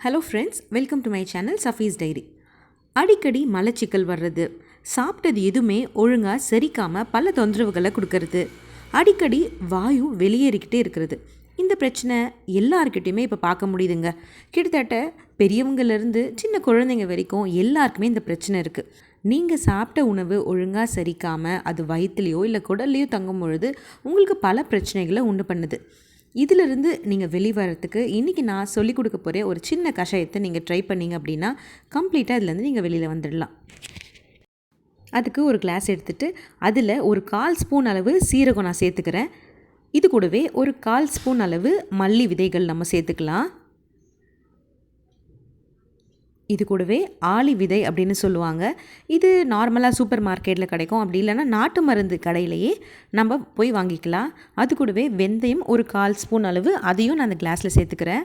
Hello friends welcome to my channel Safi's diary அடிக்கடி மலச்சிக்கல் வர்றது சாப்பிட்டது எதுவுமே ஒழுங்காக செரிக்காமல் பல தொந்தரவுகளை கொடுக்கறது அடிக்கடி வாயு வெளியேறிக்கிட்டே இருக்கிறது. இந்த பிரச்சனை எல்லாருக்கிட்டையுமே இப்போ பார்க்க முடியுதுங்க. கிட்டத்தட்ட பெரியவங்கலேருந்து சின்ன குழந்தைங்க வரைக்கும் எல்லாருக்குமே இந்த பிரச்சனை இருக்குது நீங்கள் சாப்பிட்ட உணவு ஒழுங்காக சரிக்காமல் அது வயிற்றுலையோ இல்லை குடல்லையோ தங்கும் பொழுது உங்களுக்கு பல பிரச்சனைகளை உண்டு பண்ணுது. இதிலிருந்து நீங்கள் வெளிவரத்துக்கு இன்றைக்கி நான் சொல்லிக் கொடுக்க போகிற ஒரு சின்ன கஷாயத்தை நீங்கள் ட்ரை பண்ணிங்க அப்படின்னா கம்ப்ளீட்டாக இதுலேருந்து நீங்கள் வெளியில் வந்துடலாம். அதுக்கு ஒரு கிளாஸ் எடுத்துகிட்டு அதில் ஒரு கால் ஸ்பூன் அளவு சீரகம் நான் சேர்த்துக்கிறேன். இது கூடவே ஒரு கால் ஸ்பூன் அளவு மல்லி விதைகள் நம்ம சேர்த்துக்கலாம். இது கூடவே ஆளி விதை அப்படின்னு சொல்லுவாங்க. இது நார்மலாக சூப்பர் மார்க்கெட்டில் கிடைக்கும். அப்படி இல்லைன்னா நாட்டு மருந்து கடையிலையே நம்ம போய் வாங்கிக்கலாம். அது கூடவே வெந்தயம் ஒரு கால் ஸ்பூன் அளவு அதையும் நான் அந்த கிளாஸில் சேர்த்துக்கிறேன்.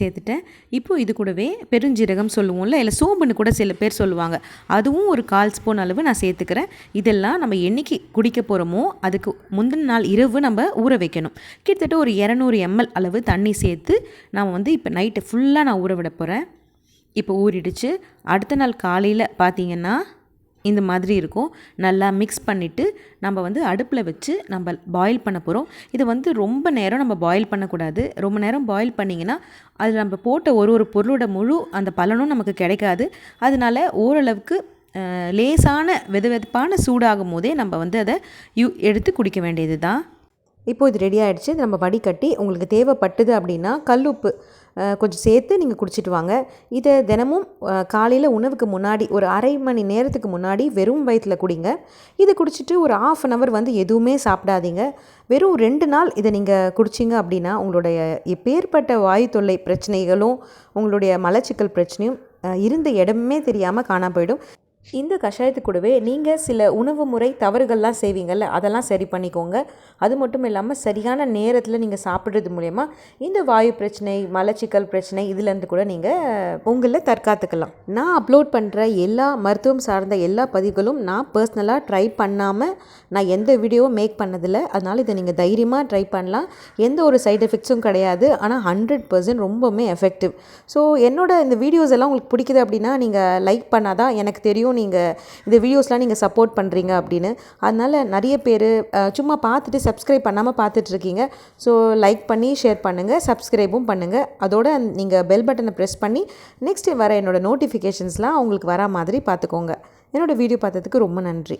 சேர்த்துட்டேன். இப்போது இது கூடவே பெருஞ்சீரகம் சொல்லுவோம்ல இல்லை சோம்புன்னு கூட சில பேர் சொல்லுவாங்க. அதுவும் ஒரு கால் ஸ்பூன் அளவு நான் சேர்த்துக்கிறேன். இதெல்லாம் நம்ம என்றைக்கு குடிக்க போகிறோமோ அதுக்கு முந்தின நாள் இரவு நம்ம ஊற வைக்கணும். கிட்டத்தட்ட ஒரு இரநூறு எம்எல் அளவு தண்ணி சேர்த்து நான் வந்து இப்போ நைட்டு ஃபுல்லாக நான் ஊற விட போகிறேன் இப்போ ஊறிடுச்சு. அடுத்த நாள் காலையில் பார்த்தீங்கன்னா இந்த மாதிரி இருக்கும். நல்லா மிக்ஸ் பண்ணிவிட்டு நம்ம வந்து அடுப்பில் வச்சு நம்ம பாயில் பண்ண போகிறோம் இது வந்து ரொம்ப நேரம் நம்ம பாயில் பண்ணக்கூடாது. ரொம்ப நேரம் பாயில் பண்ணிங்கன்னா அது நம்ம போட்ட ஒரு ஒரு பொருளோட முழு அந்த பலனும் நமக்கு கிடைக்காது. அதனால ஓரளவுக்கு லேசான வெது வெதுப்பான சூடாகும் போதே நம்ம வந்து அதை யூ எடுத்து குடிக்க வேண்டியது தான் இப்போது இது ரெடி ஆகிடுச்சு நம்ம வடிகட்டி உங்களுக்கு தேவைப்பட்டது அப்படின்னா கல்லுப்பு கொஞ்சம் சேர்த்து நீங்கள் குடிச்சிட்டு வாங்க. இதை தினமும் காலையில் உணவுக்கு முன்னாடி ஒரு அரை மணி நேரத்துக்கு முன்னாடி வெறும் வயிற்றில் குடிங்க. இதை குடிச்சிட்டு ஒரு ஆஃப் அன் ஹவர் வந்து எதுவுமே சாப்பிடாதீங்க. வெறும் ரெண்டு நாள் இதை நீங்கள் குடிச்சிங்க அப்படின்னா உங்களுடைய எப்பேற்பட்ட வாயு தொல்லை பிரச்சனைகளும் உங்களுடைய மலச்சிக்கல் பிரச்சனையும் இருந்த இடமே தெரியாமல் காணா போயிடும். இந்த கஷாயத்து கூடவே நீங்கள் சில உணவு முறை தவறுகள்லாம் செய்வீங்கள்ல அதெல்லாம் சரி பண்ணிக்கோங்க. அது மட்டும் இல்லாமல் சரியான நேரத்தில் நீங்கள் சாப்பிட்றது மூலயமா இந்த வாயு பிரச்சனை மலச்சிக்கல் பிரச்சனை இதுலேருந்து கூட நீங்கள் உங்களை தற்காத்துக்கலாம். நான் அப்லோட் பண்ணுற எல்லா மருத்துவம் சார்ந்த எல்லா பதிவுகளும் நான் பர்சனலாக ட்ரை பண்ணாமல் நான் எந்த வீடியோவும் மேக் பண்ணதில்லை. அதனால் இதை நீங்கள் தைரியமாக ட்ரை பண்ணலாம். எந்த ஒரு சைடு எஃபெக்ட்ஸும் கிடையாது. ஆனால் ஹண்ட்ரட் பர்சன்ட் ரொம்பவுமே எஃபெக்டிவ் ஸோ என்னோட இந்த வீடியோஸ் எல்லாம் உங்களுக்கு பிடிக்குது அப்படின்னா நீங்கள் லைக் பண்ணாதான் எனக்கு தெரியும். நீங்கள் இந்த வீடியோஸ்லாம் நீங்கள் சப்போர்ட் பண்ணுறீங்க அப்படின்னு. அதனால் நிறைய பேர் சும்மா பார்த்துட்டு சப்ஸ்கிரைப் பண்ணாமல் பார்த்துட்ருக்கீங்க ஸோ லைக் பண்ணி ஷேர் பண்ணுங்கள் சப்ஸ்கிரைபும் பண்ணுங்கள் அதோட நீங்கள் பெல் பட்டனை ப்ரெஸ் பண்ணி நெக்ஸ்ட் வர என்னோடய நோட்டிஃபிகேஷன்ஸ்லாம் உங்களுக்கு வரா மாதிரி பார்த்துக்கோங்க. என்னோடய வீடியோ பார்த்ததுக்கு ரொம்ப நன்றி.